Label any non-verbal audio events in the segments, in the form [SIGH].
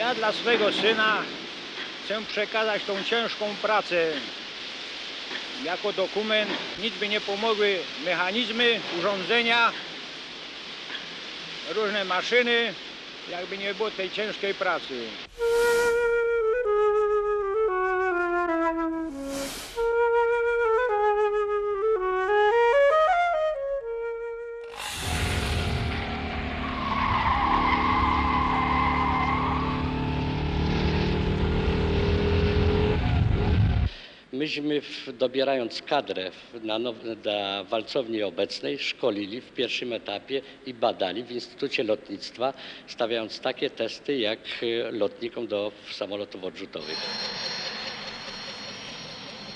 Ja dla swego syna chcę przekazać tą ciężką pracę. Jako dokument nic by nie pomogły mechanizmy, urządzenia, różne maszyny, jakby nie było tej ciężkiej pracy. Myśmy w, dobierając kadrę na, na walcowni obecnej szkolili w pierwszym etapie i badali w Instytucie Lotnictwa, stawiając takie testy jak e, lotnikom do samolotów odrzutowych.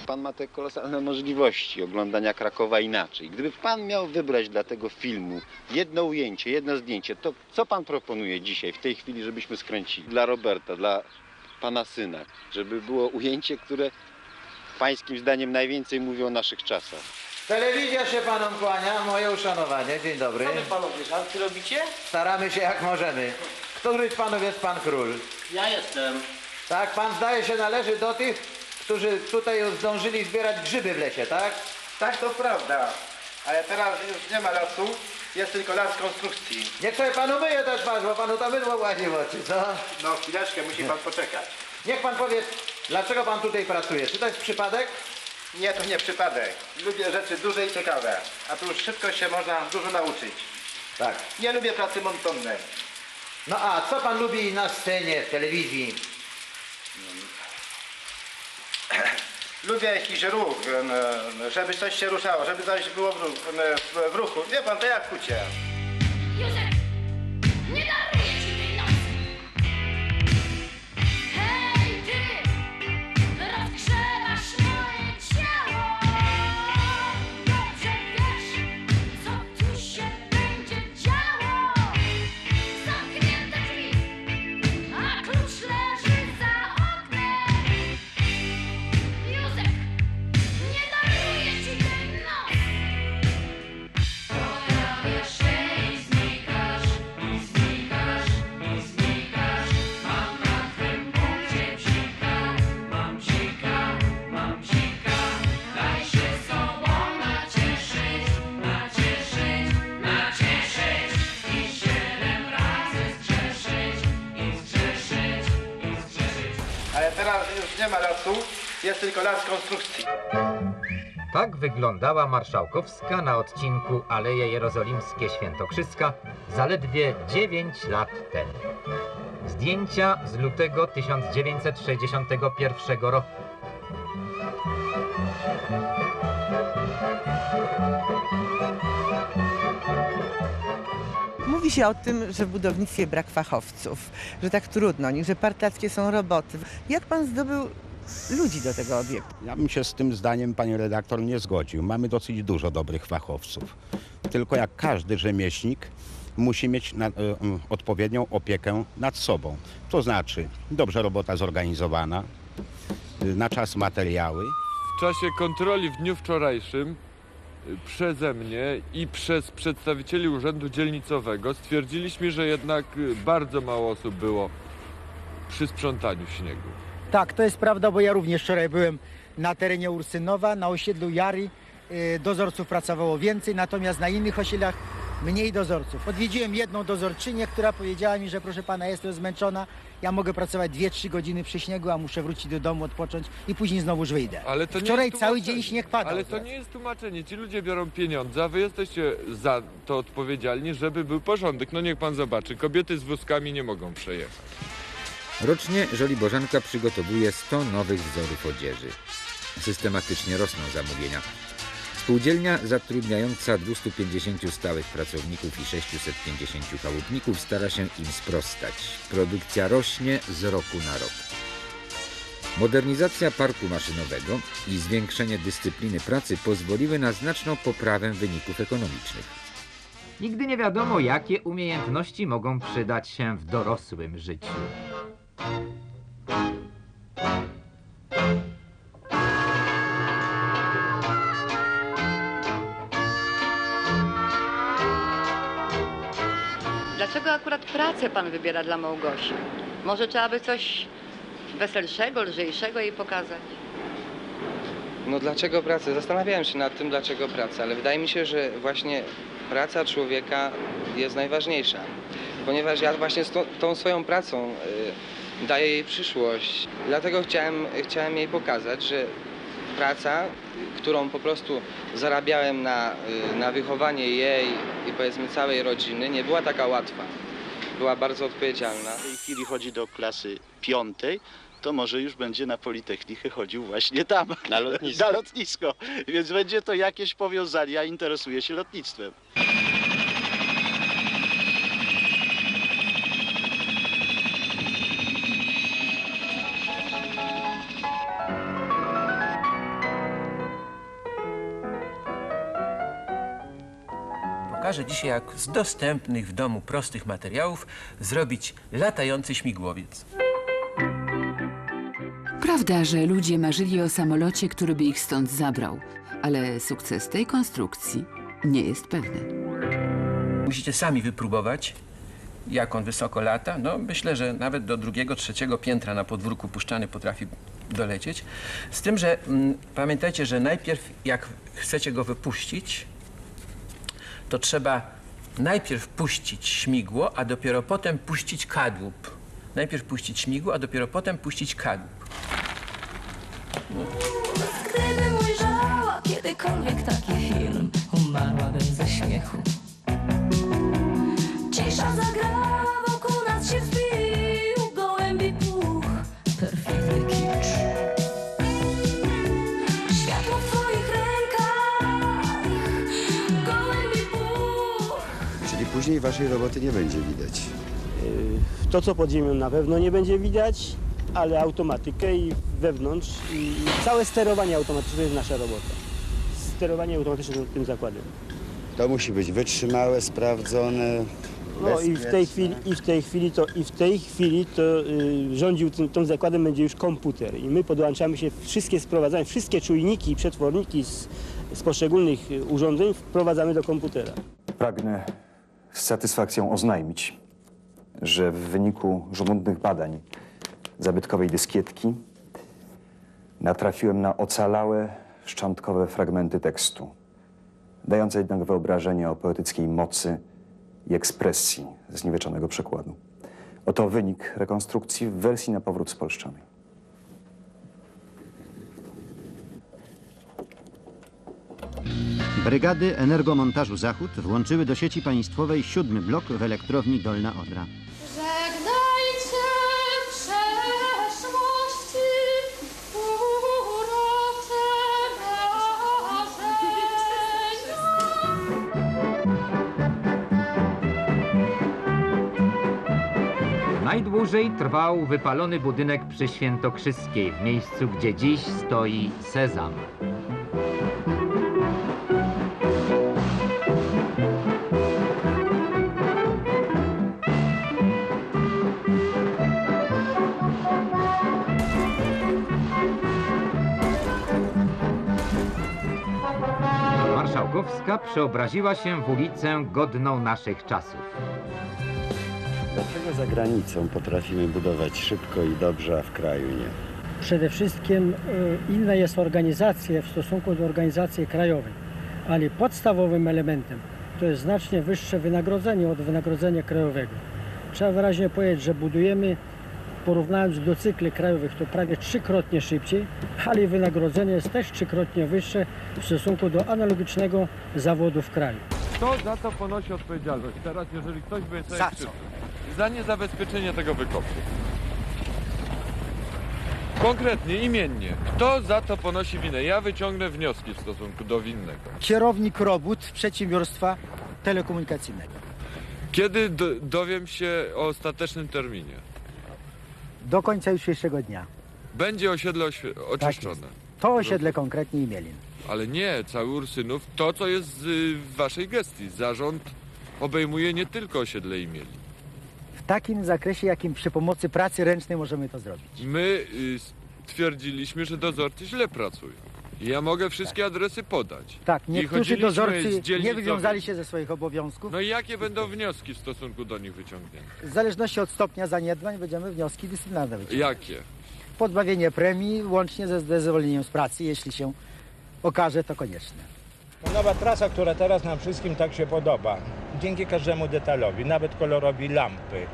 Pan ma te kolosalne możliwości oglądania Krakowa inaczej. Gdyby pan miał wybrać dla tego filmu jedno ujęcie, jedno zdjęcie, to co pan proponuje dzisiaj, w tej chwili, żebyśmy skręcili? Dla Roberta, dla pana syna, żeby było ujęcie, które pańskim zdaniem najwięcej mówi o naszych czasach. Telewizja się panom kłania, moje uszanowanie, dzień dobry. Co wy panowie, żarty robicie? Staramy się jak możemy. Któryś z panów jest pan król? Ja jestem. Tak, pan zdaje się należy do tych, którzy tutaj już zdążyli zbierać grzyby w lesie, tak? Tak, to prawda. Ale teraz już nie ma lasu, jest tylko las konstrukcji. Niech sobie pan umyje też twarz, bo panu to mydło ładnie w oczy, co? No chwileczkę, musi pan poczekać. Niech pan powie, dlaczego pan tutaj pracuje? Czy to jest przypadek? Nie, to nie przypadek. Lubię rzeczy duże i ciekawe, a tu już szybko się można dużo nauczyć. Tak. Nie lubię pracy monotonnej. No a co pan lubi na scenie, w telewizji? [CLEARS THROAT] Lubię jakiś ruch, żeby coś się ruszało, żeby coś było w ruchu. Wie pan, to jak kucie. Józef, nie ma lasu, jest tylko las konstrukcji. Tak wyglądała Marszałkowska na odcinku Aleje Jerozolimskie Świętokrzyska zaledwie 9 lat temu. Zdjęcia z lutego 1961 roku. Mówi się o tym, że w budownictwie brak fachowców, że tak trudno, nie, że partackie są roboty. Jak pan zdobył ludzi do tego obiektu? Ja bym się z tym zdaniem, pani redaktor, nie zgodził. Mamy dosyć dużo dobrych fachowców. Tylko jak każdy rzemieślnik musi mieć na, mm, odpowiednią opiekę nad sobą. To znaczy dobrze robota zorganizowana, y, na czas materiały. W czasie kontroli w dniu wczorajszym y, przeze mnie i przez przedstawicieli Urzędu Dzielnicowego stwierdziliśmy, że jednak bardzo mało osób było przy sprzątaniu śniegu. Tak, to jest prawda, bo ja również wczoraj byłem na terenie Ursynowa, na osiedlu Jary. y, Dozorców pracowało więcej, natomiast na innych osiedlach mniej dozorców. Odwiedziłem jedną dozorczynię, która powiedziała mi, że proszę pana, jestem zmęczona, ja mogę pracować 2-3 godziny przy śniegu, a muszę wrócić do domu, odpocząć i później znowuż wyjdę. Ale to nie Wczoraj jest cały tłumaczenie. dzień śnieg padał. Ale to nie jest tłumaczenie. Ci ludzie biorą pieniądze, a wy jesteście za to odpowiedzialni, żeby był porządek. No niech pan zobaczy, kobiety z wózkami nie mogą przejechać. Rocznie Żoliborzenka przygotowuje 100 nowych wzorów odzieży. Systematycznie rosną zamówienia. Spółdzielnia zatrudniająca 250 stałych pracowników i 650 chałupników stara się im sprostać. Produkcja rośnie z roku na rok. Modernizacja parku maszynowego i zwiększenie dyscypliny pracy pozwoliły na znaczną poprawę wyników ekonomicznych. Nigdy nie wiadomo, jakie umiejętności mogą przydać się w dorosłym życiu. Dlaczego akurat pracę pan wybiera dla Małgosi? Może trzeba by coś weselszego, lżejszego jej pokazać. No dlaczego praca? Zastanawiałem się nad tym, dlaczego praca, ale wydaje mi się, że właśnie praca człowieka jest najważniejsza. Ponieważ ja właśnie z tą, tą swoją pracą y, daję jej przyszłość. Dlatego chciałem, chciałem jej pokazać, że praca, którą po prostu zarabiałem na, y, na wychowanie jej i powiedzmy całej rodziny, nie była taka łatwa. Była bardzo odpowiedzialna. W tej chwili chodzi do klasy piątej, to może już będzie na Politechnikę chodził właśnie tam. Na lotnisko. [LAUGHS] Na lotnisko. Więc będzie to jakieś powiązanie, a interesuje się lotnictwem. Pokażę dzisiaj, jak z dostępnych w domu prostych materiałów zrobić latający śmigłowiec. Prawda, że ludzie marzyli o samolocie, który by ich stąd zabrał, ale sukces tej konstrukcji nie jest pewny. Musicie sami wypróbować, jak on wysoko lata. No, myślę, że nawet do drugiego, trzeciego piętra na podwórku puszczany potrafi dolecieć. Z tym, że mm, pamiętajcie, że najpierw jak chcecie go wypuścić, to trzeba najpierw puścić śmigło, a dopiero potem puścić kadłub. Najpierw puścić śmigło, a dopiero potem puścić kadłub. Gdybym ujrzała kiedykolwiek taki film, umarłabym ze śmiechu. Cisza zagrała, później waszej roboty nie będzie widać. To, co pod ziemią na pewno nie będzie widać, ale automatykę i wewnątrz i całe sterowanie automatyczne jest nasza robota. Sterowanie automatyczne tym zakładem. To musi być wytrzymałe, sprawdzone. No i w tej chwili, i w tej chwili to, i w tej chwili to y, rządził tym, tym zakładem będzie już komputer i my podłączamy się wszystkie sprowadzania, wszystkie czujniki i przetworniki z, z poszczególnych y, urządzeń wprowadzamy do komputera. Pragnę z satysfakcją oznajmić, że w wyniku żmudnych badań zabytkowej dyskietki natrafiłem na ocalałe, szczątkowe fragmenty tekstu, dające jednak wyobrażenie o poetyckiej mocy i ekspresji znieweczonego przekładu. Oto wynik rekonstrukcji w wersji na powrót spolszczonej. Brygady Energomontażu Zachód włączyły do sieci państwowej siódmy blok w elektrowni Dolna Odra. Żegnajcie przeszłości, urocze Najdłużej trwał wypalony budynek przy Świętokrzyskiej, w miejscu, gdzie dziś stoi Sezam. Marszałkowska przeobraziła się w ulicę godną naszych czasów. Dlaczego za granicą potrafimy budować szybko i dobrze, a w kraju nie? Przede wszystkim e, inna jest organizacja w stosunku do organizacji krajowej, ale podstawowym elementem to jest znacznie wyższe wynagrodzenie od wynagrodzenia krajowego. Trzeba wyraźnie powiedzieć, że budujemy, porównując do cykli krajowych, to prawie trzykrotnie szybciej, ale wynagrodzenie jest też trzykrotnie wyższe w stosunku do analogicznego zawodu w kraju. Kto za to ponosi odpowiedzialność teraz, jeżeli ktoś by sobie Za co? Za niezabezpieczenie tego wykopu. Konkretnie, imiennie. Kto za to ponosi winę? Ja wyciągnę wnioski w stosunku do winnego. Kierownik robót przedsiębiorstwa telekomunikacyjnego. Kiedy do, dowiem się o ostatecznym terminie? Do końca jutrzejszego dnia. Będzie osiedle oświe- oczyszczone. To osiedle konkretnie Imielin. Ale nie, cały Ursynów, to co jest y, w waszej gestii. Zarząd obejmuje nie tylko osiedle imieli. W takim zakresie, jakim przy pomocy pracy ręcznej możemy to zrobić. My y, stwierdziliśmy, że dozorcy źle pracują. Ja mogę wszystkie adresy podać. Tak, I niektórzy chodziliśmy dozorcy z nie wywiązali się ze swoich obowiązków. No i jakie będą wnioski w stosunku do nich wyciągnięte? W zależności od stopnia zaniedbań będziemy wnioski dyscyplinarne wyciągać. Jakie? Pozbawienie premii łącznie ze ze zwolnieniem z pracy, jeśli się okaże to konieczne. To nowa trasa, która teraz nam wszystkim tak się podoba. Dzięki każdemu detalowi, nawet kolorowi lampy,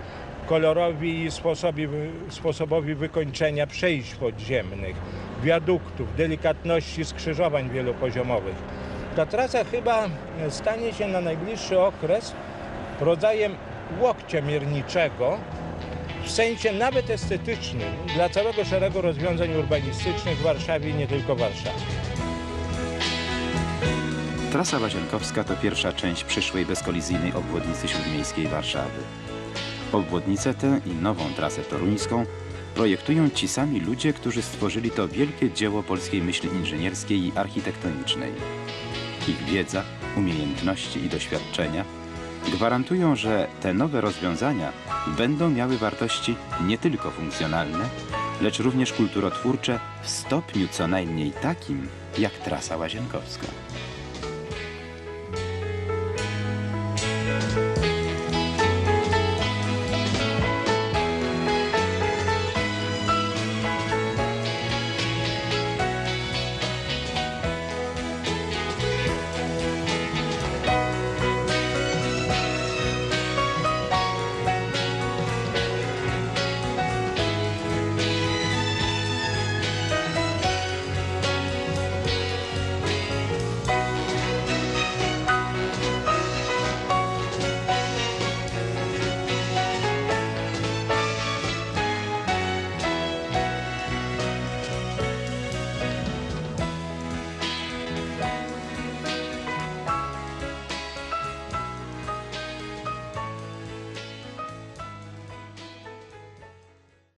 kolorowi i sposobowi wykończenia przejść podziemnych, wiaduktów, delikatności skrzyżowań wielopoziomowych. Ta trasa chyba stanie się na najbliższy okres rodzajem łokcia mierniczego, w sensie nawet estetycznym dla całego szeregu rozwiązań urbanistycznych w Warszawie i nie tylko w Warszawie. Trasa Łazienkowska to pierwsza część przyszłej bezkolizyjnej obwodnicy śródmiejskiej Warszawy. Obwodnicę tę i nową trasę toruńską projektują ci sami ludzie, którzy stworzyli to wielkie dzieło polskiej myśli inżynierskiej i architektonicznej. Ich wiedza, umiejętności i doświadczenia gwarantują, że te nowe rozwiązania będą miały wartości nie tylko funkcjonalne, lecz również kulturotwórcze w stopniu co najmniej takim jak trasa łazienkowska.